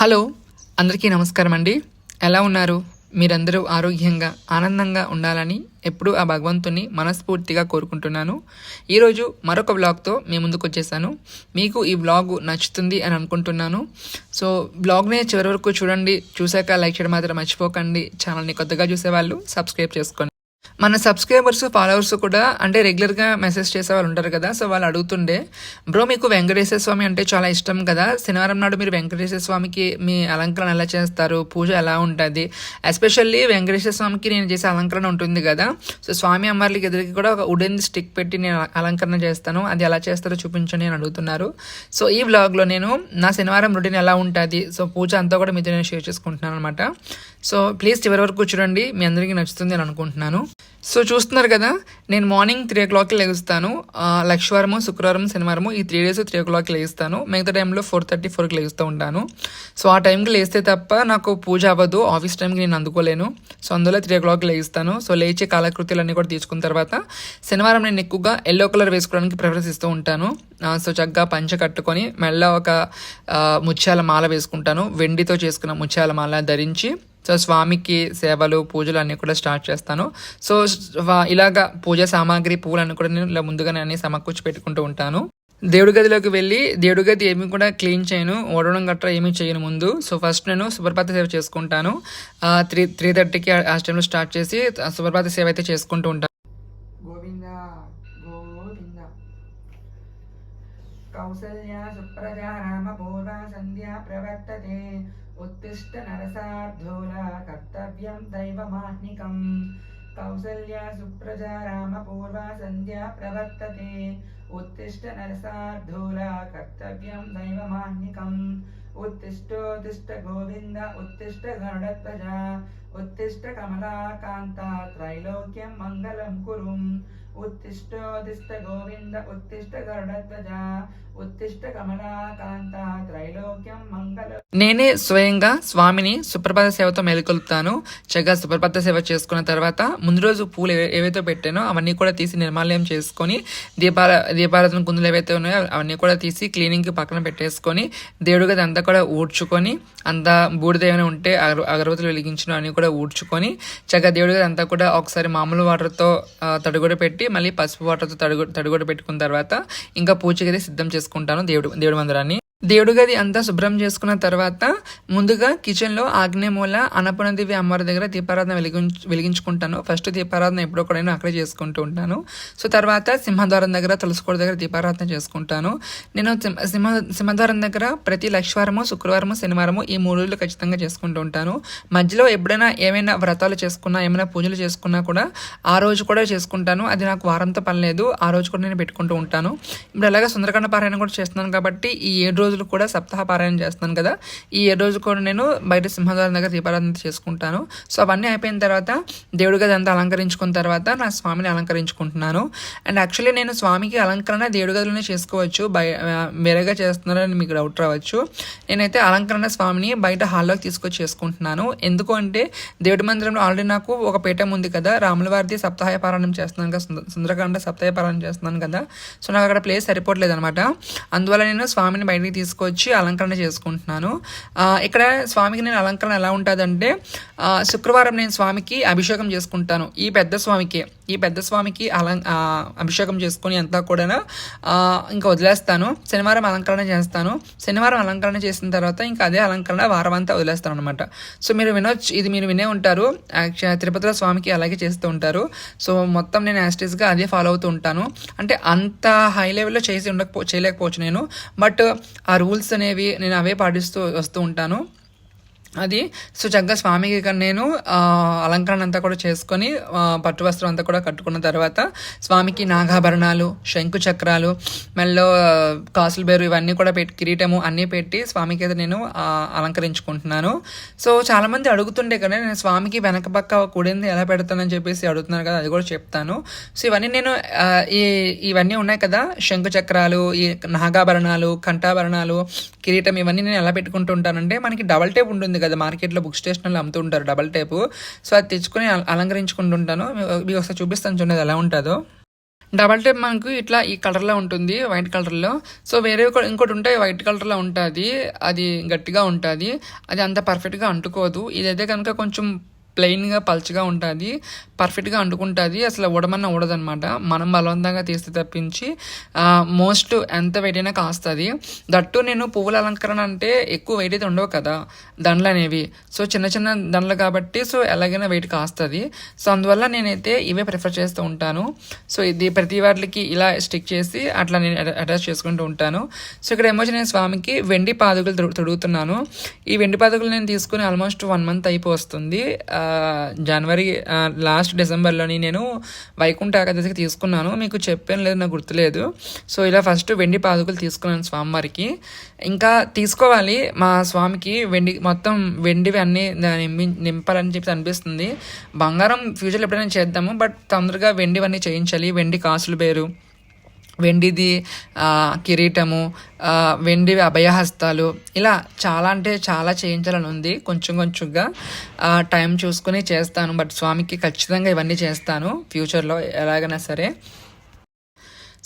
Hello అందరికీ నమస్కారం అండి. ఎలా ఉన్నారు? మీరందరూ ఆరోగ్యంగా ఆనందంగా ఉండాలని ఎప్పుడూ ఆ భగవంతుని మనస్ఫూర్తిగా కోరుకుంటున్నాను. ఈరోజు మరొక బ్లాగ్తో మీ ముందుకు వచ్చేసాను. మీకు ఈ బ్లాగ్ నచ్చుతుంది అని అనుకుంటున్నాను. సో బ్లాగ్నే చివరి వరకు చూడండి. చూశాక లైక్ చేయడం మాత్రం మర్చిపోకండి. ఛానల్ని కొత్తగా చూసేవాళ్ళు సబ్స్క్రైబ్ చేసుకోండి. మన సబ్స్క్రైబర్స్ ఫాలోవర్స్ కూడా అంటే రెగ్యులర్గా మెసేజ్ చేసే వాళ్ళు ఉంటారు కదా సో వాళ్ళు అడుగుతుండే బ్రో మీకు వెంకటేశ్వర స్వామి అంటే చాలా ఇష్టం కదా శనివారం నాడు మీరు వెంకటేశ్వర స్వామికి మీ అలంకరణ ఎలా చేస్తారు పూజ ఎలా ఉంటుంది? ఎస్పెషల్లీ వెంకటేశ్వర స్వామికి నేను చేసే అలంకరణ ఉంటుంది కదా సో స్వామి అమ్మవార్లకి ఎదురుకి కూడా ఒక వుడెన్ స్టిక్ పెట్టి నేను అలంకరణ చేస్తాను అది ఎలా చేస్తారో చూపించండి అని అడుగుతున్నారు. సో ఈ వ్లాగ్లో నేను నా శనివారం రొటీన్ ఎలా ఉంటుంది సో పూజ అంతా కూడా మీతో నేను షేర్ చేసుకుంటున్నాను అనమాట సో ప్లీజ్ చివరి వరకు చూడండి మీ అందరికీ నచ్చుతుంది అని అనుకుంటున్నాను. సో చూస్తున్నారు కదా నేను మార్నింగ్ త్రీ ఓ క్లాక్కి లేగుస్తాను లక్షవారము శుక్రవారం శనివారము ఈ త్రీ డేస్ త్రీ ఓ క్లాక్కి లెగుస్తాను. మిగతా టైంలో ఫోర్ థర్టీ ఫోర్కి లెగుస్తూ ఉంటాను. సో ఆ టైంకి లేస్తే తప్ప నాకు పూజ అవ్వదు ఆఫీస్ టైంకి నేను అందుకోలేను. సో అందులో త్రీ ఓ క్లాక్కి లేస్తాను సో లేచి కాలకృత్యాలన్నీ కూడా తీసుకున్న తర్వాత శనివారం నేను ఎక్కువగా ఎల్లో కలర్ వేసుకోవడానికి ప్రిఫరెన్స్ ఇస్తూ ఉంటాను. సో చక్కగా పంచ కట్టుకొని మెల్ల ఒక ముత్యాల మాల వేసుకుంటాను. వెండితో చేసుకున్న ముత్యాల మాల ధరించి సో స్వామికి సేవలు పూజలు అన్నీ కూడా స్టార్ట్ చేస్తాను. సో ఇలాగ పూజ సామాగ్రి పూలన్నీ కూడా నేను ఇలా ముందుగానే అన్ని సమకూర్చి పెట్టుకుంటూ ఉంటాను. దేవుడి గదిలోకి వెళ్ళి దేవుడి గది ఏమి కూడా క్లీన్ చేయను ఓడడం గట్రా ఏమీ చేయను ముందు. సో ఫస్ట్ నేను సుప్రభాత సేవ చేసుకుంటాను. త్రీ త్రీ థర్టీకి ఆ టైంలో స్టార్ట్ చేసి ఆ సుప్రభాత సేవ అయితే చేసుకుంటూ ఉంటాను గోవింద గోవింద. కౌసల్య సుప్రజా రామ పూర్వ సంధ్యా ప్రవర్తతే. ఉత్తిష్ట నరసార్థూల కర్తవ్యం దైవమాహ్నికం. కౌసల్య సుప్రజా రామ పూర్వ సంధ్యా ప్రవర్తతే. ఉత్తిష్ట నరసార్థూల కర్తవ్యం దైవమాహ్నికం. ఉత్తిష్టోత్తిష్ట గోవింద ఉత్తిష్ట గరుడధ్వజ ఉత్తిష్ట కమలాకాంత త్రైలోక్యం మంగళం కురుం ఉత్తిష్టోదిష్ట గోవింద ఉత్తిష్ట గరుడధ్వజ ఉత్తిష్ట కమలాకాంత త్రైలోక్యం మంగళ నేనే స్వయంగా స్వామిని సుప్రభాత సేవతో మేలుకొలుపుతాను. చక్కగా సుప్రభాత సేవ చేసుకున్న తర్వాత ముందు రోజు పూలు ఏవైతే పెట్టానో అవన్నీ కూడా తీసి నిర్మాల్యం చేసుకొని దీపాల దీపారాధన కుందులు ఏవైతే ఉన్నాయో అవన్నీ కూడా తీసి క్లీనింగ్కి పక్కన పెట్టేసుకొని దేవుడు గది అంతా కూడా ఊడ్చుకొని అంతా బూడిద ఏమైనా ఉంటే అగర అగరబత్తులు వెలిగించిన అన్నీ కూడా ఊడ్చుకొని చక్కగా దేవుడి గది అంతా కూడా ఒకసారి మామూలు వాటర్తో తడుగుడ పెట్టి మళ్ళీ పసుపు వాటర్తో తడిగు తడిగుడ పెట్టుకున్న తర్వాత ఇంకా పూజకి అయితే సిద్ధం చేసుకుంటాను దేవుడు దేవుడి మందిరాన్ని. దేవుడి గది అంతా శుభ్రం చేసుకున్న తర్వాత ముందుగా కిచెన్లో ఆగ్నేయమూల అన్నపూర్ణదేవి అమ్మవారి దగ్గర దీపారాధన వెలిగించు వెలిగించుకుంటాను. ఫస్ట్ దీపారాధన ఎప్పుడో కూడా నేను అక్కడే చేసుకుంటూ ఉంటాను. సో తర్వాత సింహద్వారం దగ్గర తులసికోట దగ్గర దీపారాధన చేసుకుంటాను. నేను సింహ సింహ సింహద్వారం దగ్గర ప్రతి లక్షవారము శుక్రవారము శనివారము ఈ మూడు రోజులు ఖచ్చితంగా చేసుకుంటూ ఉంటాను. మధ్యలో ఎప్పుడైనా ఏమైనా వ్రతాలు చేసుకున్నా ఏమైనా పూజలు చేసుకున్నా కూడా ఆ రోజు కూడా చేసుకుంటాను. అది నాకు వారంతో పని లేదు. ఆ రోజు కూడా నేను పెట్టుకుంటూ ఉంటాను. ఇప్పుడు అలాగే సుందరకాండ పారాయణ కూడా చేస్తున్నాను కాబట్టి ఈ ఏడు రోజులు కూడా సప్తాహ పారాయణ చేస్తాను కదా. ఈ ఏడు రోజు కూడా నేను బయట సింహద్వారం దగ్గర దీపారాధన చేసుకుంటాను. సో అవన్నీ అయిపోయిన తర్వాత దేవుడి గది అంతా అలంకరించుకున్న తర్వాత నా స్వామిని అలంకరించుకుంటున్నాను. అండ్ యాక్చువల్లీ నేను స్వామికి అలంకరణ దేవుడి గదిలోనే చేసుకోవచ్చు. బయ వేరేగా చేస్తున్నారని మీకు డౌట్ రావచ్చు. నేనైతే అలంకరణ స్వామిని బయట హాల్లోకి తీసుకొచ్చి చేసుకుంటున్నాను. ఎందుకు అంటే దేవుడి మందిరంలో ఆల్రెడీ నాకు ఒక పీఠం ఉంది కదా. రాముల వారిది సప్తాహ పారాయణం చేస్తున్నాను కదా. సుందరకాండ సప్తాహ పారాయణం చేస్తున్నాను కదా. సో నాకు అక్కడ ప్లేస్ సరిపోవట్లేదు అనమాట అందువల్ల నేను స్వామిని బయటికి తీసుకొచ్చి అలంకరణ చేసుకుంటున్నాను. ఇక్కడ స్వామికి నేను అలంకరణ ఎలా ఉంటుందంటే శుక్రవారం నేను స్వామికి అభిషేకం చేసుకుంటాను ఈ పెద్ద స్వామికి. ఈ పెద్ద స్వామికి అలం అభిషేకం చేసుకొని అంతా కూడా ఇంకా వదిలేస్తాను. శనివారం అలంకరణ చేస్తాను. శనివారం అలంకరణ చేసిన తర్వాత ఇంకా అదే అలంకరణ వారం అంతా వదిలేస్తాను అనమాట సో మీరు వినొచ్చు ఇది మీరు వినే ఉంటారు. తిరుపతిలో స్వామికి అలాగే చేస్తూ ఉంటారు. సో మొత్తం నేను యాస్టీస్గా అదే ఫాలో అవుతూ ఉంటాను. అంటే అంత హై లెవెల్లో చేసి ఉండకపో చేయలేకపోవచ్చు నేను. బట్ ఆ రూల్స్ అనేవి నేను అవే పాటిస్తూ వస్తూ ఉంటాను. అది. సో చక్కగా స్వామికి ఇక్కడ నేను అలంకరణ అంతా కూడా చేసుకొని పట్టు వస్త్రం అంతా కూడా కట్టుకున్న తర్వాత స్వామికి నాగాభరణాలు శంకు చక్రాలు మెల్లో కాసులు బేరు ఇవన్నీ కూడా పెట్టి కిరీటము అన్నీ పెట్టి స్వామికి అయితే నేను అలంకరించుకుంటున్నాను. సో చాలామంది అడుగుతుండే కదా నేను స్వామికి వెనక పక్క కూడింది ఎలా పెడతానని చెప్పేసి అడుగుతున్నారు కదా అది కూడా చెప్తాను. సో ఇవన్నీ నేను ఈ ఇవన్నీ ఉన్నాయి కదా శంకు చక్రాలు ఈ నాగాభరణాలు కంఠాభరణాలు కిరీటం ఇవన్నీ నేను ఎలా పెట్టుకుంటుంటానంటే మనకి డబల్ టేప్ ఉంటుంది కదా మార్కెట్లో బుక్ స్టేషన్లో అమ్ముతుంటారు డబల్ టైపు. సో అది తెచ్చుకొని అల- అలంకరించుకుంటుంటాను. మీ- మీకు ఒకసారి చూపిస్తాను చూడండి అది ఎలా ఉంటుందో. డబల్ టేప్ మనకు ఇట్లా ఈ కలర్లో ఉంటుంది వైట్ కలర్లో. సో వేరే కూడా ఇంకోటి ఉంటాయి వైట్ కలర్లో ఉంటుంది అది గట్టిగా ఉంటుంది. అది అంత పర్ఫెక్ట్గా అంటుకోదు. ఇదైతే కనుక కొంచెం ప్లెయిన్గా పల్చగా ఉంటుంది. పర్ఫెక్ట్గా అంటుకుంటుంది. అసలు ఉడమన్నా ఉడదనమాట మనం బలవంతంగా తీస్తే తప్పించి మోస్ట్ ఎంత వెయిట్ అయినా కాస్తుంది. దట్టు నేను పువ్వుల అలంకరణ అంటే ఎక్కువ వెయిట్ అయితే ఉండవు కదా దండలు అనేవి సో చిన్న చిన్న దండలు కాబట్టి సో ఎలాగైనా వెయిట్ కాస్తుంది. సో అందువల్ల నేనైతే ఇవే ప్రిఫర్ చేస్తూ ఉంటాను. సో ఇది ప్రతి వాటికి ఇలా స్టిక్ చేసి అట్లా నేను అటాచ్ చేసుకుంటూ ఉంటాను. సో ఇక్కడ ఏమో నేను స్వామికి వెండి పాదుకలు తొడుగుతున్నాను. ఈ వెండి పాదుకలు నేను తీసుకుని ఆల్మోస్ట్ వన్ మంత్ అయిపోతుంది జనవరి లాస్ట్ డిసెంబర్లోని నేను వైకుంఠ ఏకాదశికి తీసుకున్నాను. మీకు చెప్పాను లేదు నాకు గుర్తులేదు. సో ఇలా ఫస్ట్ వెండి పాదుకలు తీసుకున్నాను స్వామివారికి. ఇంకా తీసుకోవాలి. మా స్వామికి వెండి మొత్తం వెండివి అన్నీ నింపి నింపాలని చెప్పి అనిపిస్తుంది. బంగారం ఫ్యూచర్లో ఎప్పుడైనా చేద్దాము బట్ తొందరగా వెండివన్నీ చేయించాలి. వెండి కాసులు వేరు వెండిది కిరీటము వెండి వెండివి అభయహస్తాలు. ఇలా చాలా అంటే చాలా చేయించాలని ఉంది. కొంచెం కొంచెంగా టైం చూసుకుని చేస్తాను. బట్ స్వామికి ఖచ్చితంగా ఇవన్నీ చేస్తాను. ఫ్యూచర్లో ఎలాగైనా సరే.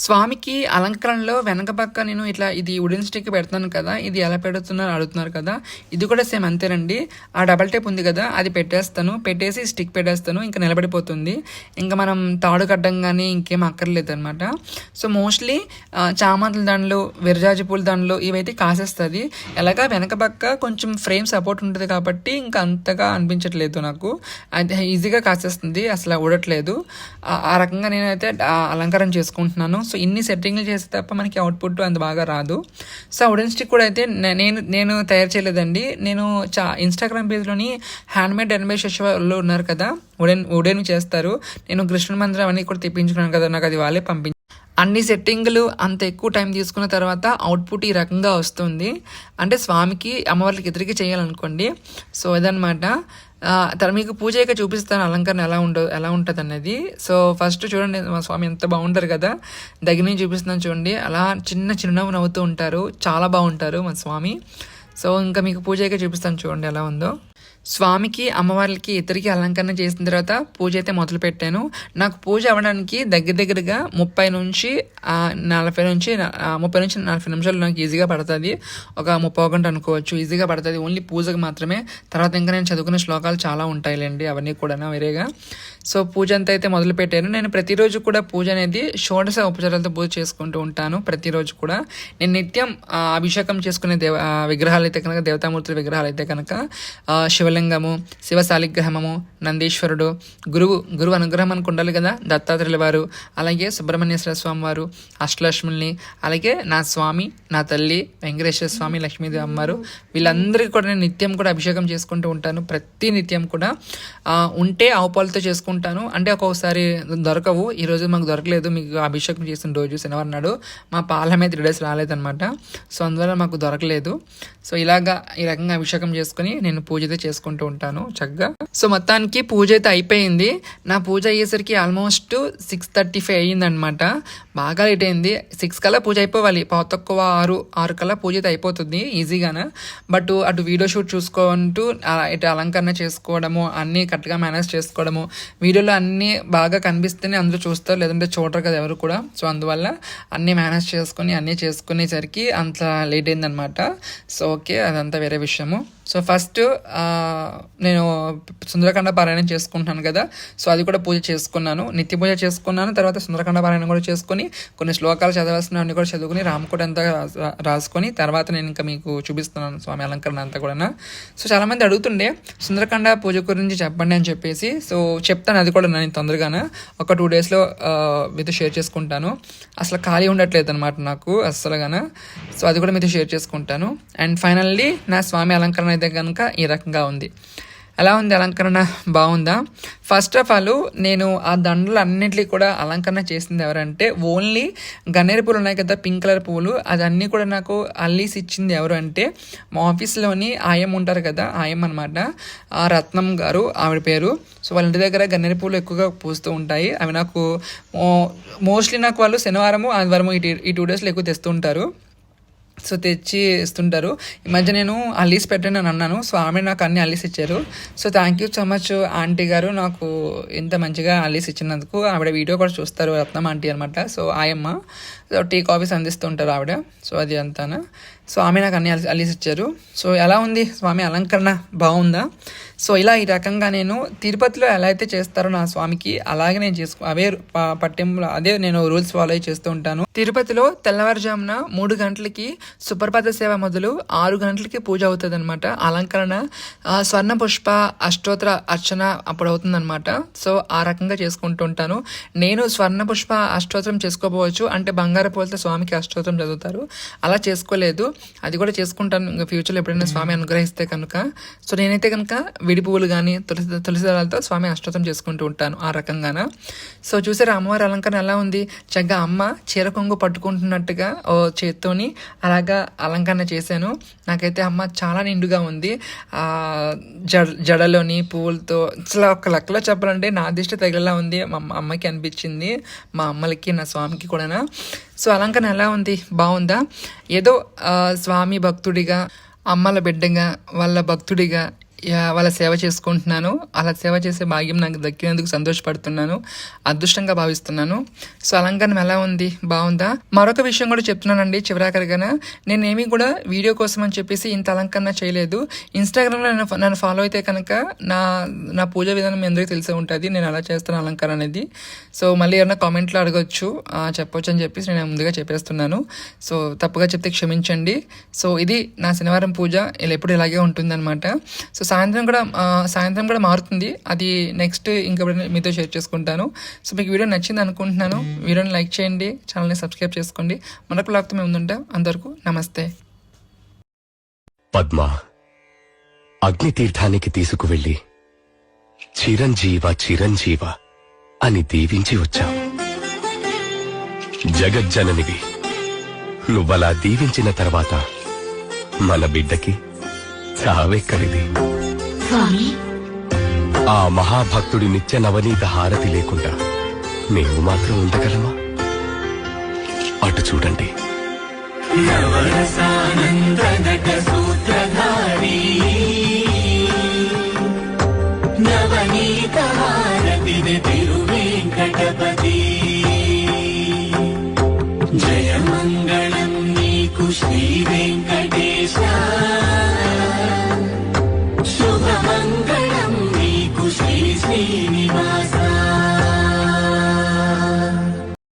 స్వామికి అలంకరణలో వెనక పక్క నేను ఇట్లా ఇది ఉడెన్ స్టిక్ పెడతాను కదా ఇది ఎలా పెడుతున్నారు అడుగుతున్నారు కదా ఇది కూడా సేమ్ అంతేనండి. ఆ డబల్ టేప్ ఉంది కదా అది పెట్టేస్తాను. పెట్టేసి స్టిక్ పెట్టేస్తాను ఇంకా నిలబడిపోతుంది. ఇంకా మనం తాడు కట్టడం కానీ ఇంకేం అక్కర్లేదు అనమాట సో మోస్ట్లీ చామంతుల దండలు విరజాజి పూల దండలు ఇవైతే కాసేస్తుంది. ఎలాగా వెనక పక్క కొంచెం ఫ్రేమ్ సపోర్ట్ ఉంటుంది కాబట్టి ఇంకా అంతగా అనిపించట్లేదు నాకు. అది ఈజీగా కాసేస్తుంది అసలు ఊడట్లేదు. ఆ- రకంగా నేనైతే అలంకారం చేసుకుంటున్నాను. సో ఇన్ని సెట్టింగ్లు చేస్తే తప్ప మనకి అవుట్పుట్ అంత బాగా రాదు. సో వుడెన్ స్టిక్ కూడా అయితే నేను నేను తయారు చేయలేదండి. నేను చా ఇన్స్టాగ్రామ్ పేజ్లోని హ్యాండ్మేడ్ ఎనభై వాళ్ళు ఉన్నారు కదా వుడెన్ వుడెన్ చేస్తారు. నేను కృష్ణ మందిరం అవన్నీ కూడా తెప్పించుకున్నాను కదా నాకు అది వాళ్ళే పంపించారు అన్ని సెట్టింగ్లు అంత ఎక్కువ టైం తీసుకున్న తర్వాత అవుట్పుట్ ఈ రకంగా వస్తుంది. అంటే స్వామికి అమ్మవారికి ఎదురికి చేయాలనుకోండి. సో ఇదనమాట తర్వాత మీకు పూజ అయ్యాక చూపిస్తాను అలంకరణ ఎలా ఉండో ఎలా ఉంటుంది అనేది సో ఫస్ట్ చూడండి మా స్వామి ఎంత బాగుంటారు కదా. దగ్గర నుంచి చూపిస్తున్నాను చూడండి. అలా చిన్న చిరునవ్వు నవ్వుతూ ఉంటారు. చాలా బాగుంటారు మా స్వామి. సో ఇంకా మీకు పూజ అయ్యాక చూపిస్తాను చూడండి ఎలా ఉందో. స్వామికి అమ్మవార్లకి ఇద్దరికి అలంకరణ చేసిన తర్వాత పూజ అయితే మొదలు పెట్టాను నాకు పూజ అవ్వడానికి దగ్గర దగ్గరగా ముప్పై నుంచి నలభై నుంచి ముప్పై నుంచి నలభై నిమిషాలు నాకు ఈజీగా పడుతుంది. ఒక ముప్పై గంట అనుకోవచ్చు. ఈజీగా పడుతుంది. ఓన్లీ పూజకు మాత్రమే. తర్వాత ఇంకా నేను చదువుకునే శ్లోకాలు చాలా ఉంటాయిలేండి. అవన్నీ కూడా వేరేగా. సో పూజ అంతా అయితే మొదలు పెట్టాను నేను ప్రతిరోజు కూడా పూజ అనేది షోడశ ఉపచారాలతో పూజ చేసుకుంటూ ఉంటాను ప్రతిరోజు కూడా. నేను నిత్యం అభిషేకం చేసుకునే దేవ విగ్రహాలు అయితే కనుక దేవతామూర్తుల విగ్రహాలు అయితే కనుక శివలింగము శివ శాలిగ్రహము నందీశ్వరుడు. గురువు గురువు అనుగ్రహం మనకు ఉండాలి కదా దత్తాత్రేయుల వారు అలాగే సుబ్రహ్మణ్యేశ్వర స్వామి వారు అష్టలక్ష్ముల్ని అలాగే నా స్వామి నా తల్లి వెంకటేశ్వర స్వామి లక్ష్మీదేవి అమ్మవారు. వీళ్ళందరికీ కూడా నేను నిత్యం కూడా అభిషేకం చేసుకుంటూ ఉంటాను. ప్రతి నిత్యం కూడా ఉంటే ఆవుపాలతో చేసుకుంటాను. అంటే ఒక్కొక్కసారి దొరకవు. ఈరోజు మాకు దొరకలేదు. మీకు అభిషేకం చేసిన రోజు శనివారం నాడు మా పాల మీద త్రీ డేస్ రాలేదన్నమాట. సో అందువల్ల మాకు దొరకలేదు. సో ఇలాగా ఈ రకంగా అభిషేకం చేసుకుని నేను పూజ అయితే చేసుకుంటూ ఉంటాను చక్కగా. సో మొత్తానికి పూజ అయితే అయిపోయింది. నా పూజ అయ్యేసరికి ఆల్మోస్ట్ సిక్స్ థర్టీ ఫైవ్ అయ్యిందనమాట బాగా లేట్ అయింది సిక్స్ కల్లా పూజ అయిపోవాలి. పావు తక్కువ ఆరు ఆరు కల్లా పూజ అయితే అయిపోతుంది ఈజీగానే. బట్ అటు వీడియో షూట్ చూసుకుంటూ ఇటు అలంకరణ చేసుకోవడము అన్నీ కరెక్ట్గా మేనేజ్ చేసుకోవడము వీడియోలో అన్నీ బాగా కనిపిస్తేనే అందరూ చూస్తారు లేదంటే చూడరు కదా ఎవరు కూడా. సో అందువల్ల అన్నీ మేనేజ్ చేసుకొని అన్నీ చేసుకునేసరికి అంత లేట్ అయిందనమాట సో ఓకే అదంతా వేరే విషయము. సో ఫస్ట్ నేను సుందరకాండ పారాయణం చేసుకుంటున్నాను కదా. సో అది కూడా పూజ చేసుకున్నాను. నిత్య పూజ చేసుకున్నాను తర్వాత సుందరకాండ పారాయణం కూడా చేసుకొని కొన్ని శ్లోకాలు చదవాల్సినవన్నీ కూడా చదువుకుని రామకోట అంతా రాసుకొని తర్వాత నేను ఇంకా మీకు చూపిస్తున్నాను స్వామి అలంకరణ అంతా కూడా సో చాలామంది అడుగుతుండే సుందరకాండ పూజ గురించి చెప్పండి అని చెప్పేసి సో చెప్తాను అది కూడా నేను తొందరగానే. ఒక టూ డేస్లో మీతో షేర్ చేసుకుంటాను. అసలు ఖాళీ ఉండట్లేదు అనమాట నాకు అస్సలుగానే. సో అది కూడా మీతో షేర్ చేసుకుంటాను. అండ్ ఫైనల్లీ నా స్వామి అలంకరణ అయితే కనుక ఈ రకంగా ఉంది. ఎలా ఉంది అలంకరణ? బాగుందా? ఫస్ట్ ఆఫ్ ఆల్ నేను ఆ దండలు అన్నింటినీ కూడా అలంకరణ చేసింది ఎవరంటే ఓన్లీ గన్నేరు పూలు ఉన్నాయి కదా పింక్ కలర్ పూలు అదన్నీ కూడా నాకు అల్లీసి ఇచ్చింది ఎవరు అంటే మా ఆఫీస్లోని ఆయం ఉంటారు కదా ఆయం అనమాట ఆ రత్నం గారు ఆవిడ పేరు. సో వాళ్ళ ఇంటి దగ్గర గన్నేరు పూలు ఎక్కువగా పూస్తూ ఉంటాయి. అవి నాకు మోస్ట్లీ నాకు వాళ్ళు శనివారము ఆదివారము ఈ టూ డేస్లో ఎక్కువ తెస్తూ ఉంటారు. సో తెచ్చి ఇస్తుంటారు. ఈ మధ్య నేను అల్లీస్ పెట్టండి అని అన్నాను. సో ఆమె నాకు అన్ని అల్లీస్ ఇచ్చారు. So thank you so much aunty గారు. నాకు ఇంత మంచిగా అల్లీస్ ఇచ్చినందుకు ఆవిడ వీడియో కూడా చూస్తారు. రత్నం ఆంటీ అనమాట సో ఆయమ్మ సో టీ కాఫీస్ అందిస్తుంటారు ఆవిడ. సో అది అంతానా? సో ఆమె నాకు అన్ని అల్లి- ఇచ్చారు. సో ఎలా ఉంది స్వామి అలంకరణ? బాగుందా? సో ఇలా ఈ రకంగా నేను తిరుపతిలో ఎలా అయితే చేస్తారో నా స్వామికి అలాగే నేను చేసుకో అవే పట్టింపులో అదే నేను రూల్స్ ఫాలో అయి చేస్తూ ఉంటాను. తిరుపతిలో తెల్లవారుజామున మూడు గంటలకి సుప్రభాత సేవ మొదలు ఆరు గంటలకి పూజ అవుతుంది అనమాట అలంకరణ ఆ, స్వర్ణ పుష్ప అష్టోత్తర అర్చన అప్పుడు అవుతుందన్నమాట. సో ఆ రకంగా చేసుకుంటూ ఉంటాను. నేను స్వర్ణ పుష్ప అష్టోత్తరం చేసుకోపోవచ్చు. అంటే బంగారు పూలతో స్వామికి అష్టోత్తరం చదువుతారు. అలా చేసుకోలేదు. అది కూడా చేసుకుంటాను. ఇంకా ఫ్యూచర్లో ఎప్పుడైనా స్వామి అనుగ్రహిస్తే కనుక. సో నేనైతే కనుక విడి పువ్వులు కానీ తులసి తులసి దళాలతో స్వామి అష్టోత్తరం చేసుకుంటూ ఉంటాను ఆ రకంగాన. సో చూసారా అమ్మవారి అలంకరణ ఎలా ఉంది? చక్కగా అమ్మ చీర కొంగు పట్టుకుంటున్నట్టుగా ఓ చేత్తోని అలాగా అలంకరణ చేశాను. నాకైతే అమ్మ చాలా నిండుగా ఉంది. జడ జడలోని పువ్వులతో అసలు ఒక లెక్కలో చెప్పాలంటే నా దిష్టి తగిలేలా ఉంది. మా అమ్మ- అమ్మకి అనిపించింది. మా అమ్మలకి నా స్వామికి కూడా సో అలంకరణ ఎలా ఉంది? బాగుందా? ఏదో స్వామి భక్తుడిగా అమ్మల బిడ్డగా వాళ్ళ భక్తుడిగా వాళ్ళ సేవ చేసుకుంటున్నాను. అలా సేవ చేసే భాగ్యం నాకు దక్కినందుకు సంతోషపడుతున్నాను. అదృష్టంగా భావిస్తున్నాను. సో అలంకరణ ఎలా ఉంది? బాగుందా? మరొక విషయం కూడా చెప్తున్నానండి చివరాఖరిగా నేనేమీ కూడా వీడియో కోసం అని చెప్పేసి ఇంత అలంకరణ చేయలేదు. ఇన్స్టాగ్రామ్లో నన్ను నన్ను ఫాలో అయితే కనుక నా నా పూజ విధానం ఎందుకు తెలిసే ఉంటుంది. నేను అలా చేస్తాను అలంకరణ అనేది. సో మళ్ళీ ఏమైనా కామెంట్లో అడగొచ్చు. చెప్పొచ్చు అని చెప్పేసి నేను ముందుగా చెప్పేస్తున్నాను. సో తప్పుగా చెప్తే క్షమించండి. సో ఇది నా శనివారం పూజ. ఇలా ఎప్పుడు ఇలాగే ఉంటుందన్నమాట. సో సాయంత్రం కూడా సాయంత్రం కూడా మారుతుంది. అది నెక్స్ట్ ఇంకెప్పుడైనా మీతో షేర్ చేసుకుంటాను. సో మీకు వీడియో నచ్చింది అనుకుంటున్నాను. వీడియోని లైక్ చేయండి. ఛానల్ని సబ్స్క్రైబ్ చేసుకోండి. మనకు లాక్తో మేము ఉంటాం అందరికీ నమస్తే. పద్మ అగ్నితీర్థానికి తీసుకువెళ్ళి చిరంజీవ చిరంజీవ అని దీవించి వచ్చాం జగజ్జననివి నువ్వలా దీవించిన తర్వాత మన బిడ్డకి చావెక్కడిది? స్వామి. ఆ మహాభక్తుడి నిత్య నవనీత హారతి లేకుండా మేము మాత్రం ఉండగలమా? అటు చూడండి. నవనీతహారతిది